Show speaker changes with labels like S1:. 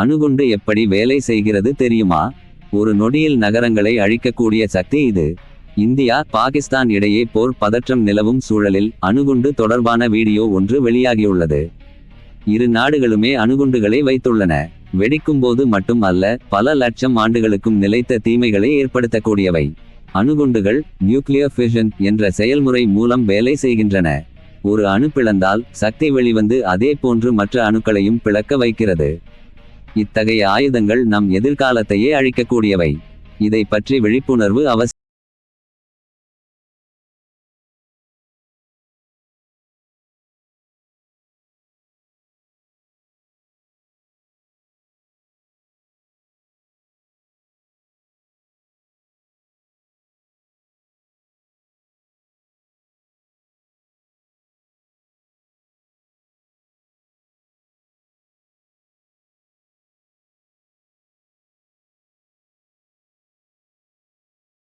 S1: அணுகுண்டு எப்படி வேலை செய்கிறது தெரியுமா? ஒரு நொடியில் நகரங்களை அழிக்கக்கூடிய சக்தி இது. இந்தியா பாகிஸ்தான் இடையே போர் பதற்றம் நிலவும் சூழலில் அணுகுண்டு தொடர்பான வீடியோ ஒன்று வெளியாகியுள்ளது. இரு நாடுகளுமே அணுகுண்டுகளை வைத்துள்ளன. வெடிக்கும்போது மட்டும் அல்ல பல லட்சம் ஆண்டுகளுக்கும் நிலைத்த தீமைகளை ஏற்படுத்தக்கூடியவை. அணுகுண்டுகள் நியூக்ளியர் ஃபிஷன் என்ற செயல்முறை மூலம் வேலை செய்கின்றன. ஒரு அணு பிளந்தால் சக்தி வெளிவந்து அதே போன்று மற்ற அணுக்களையும் பிளக்க வைக்கிறது. இத்தகைய ஆயுதங்கள் நம் எதிர்காலத்தையே அழிக்கக்கூடியவை. இதை பற்றி விழிப்புணர்வு அவசியம்.